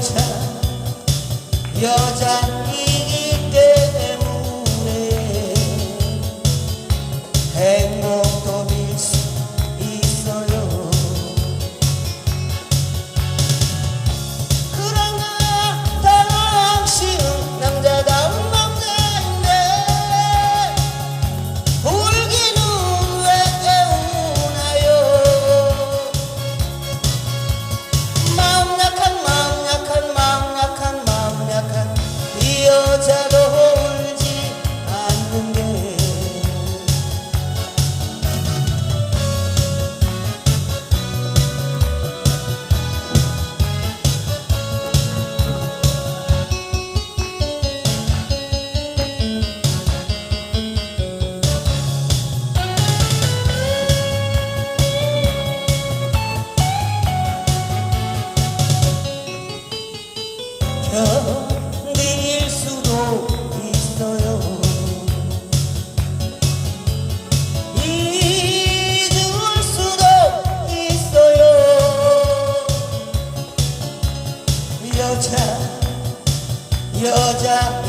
여자 여자 변일 수도 있어요. 여자 여자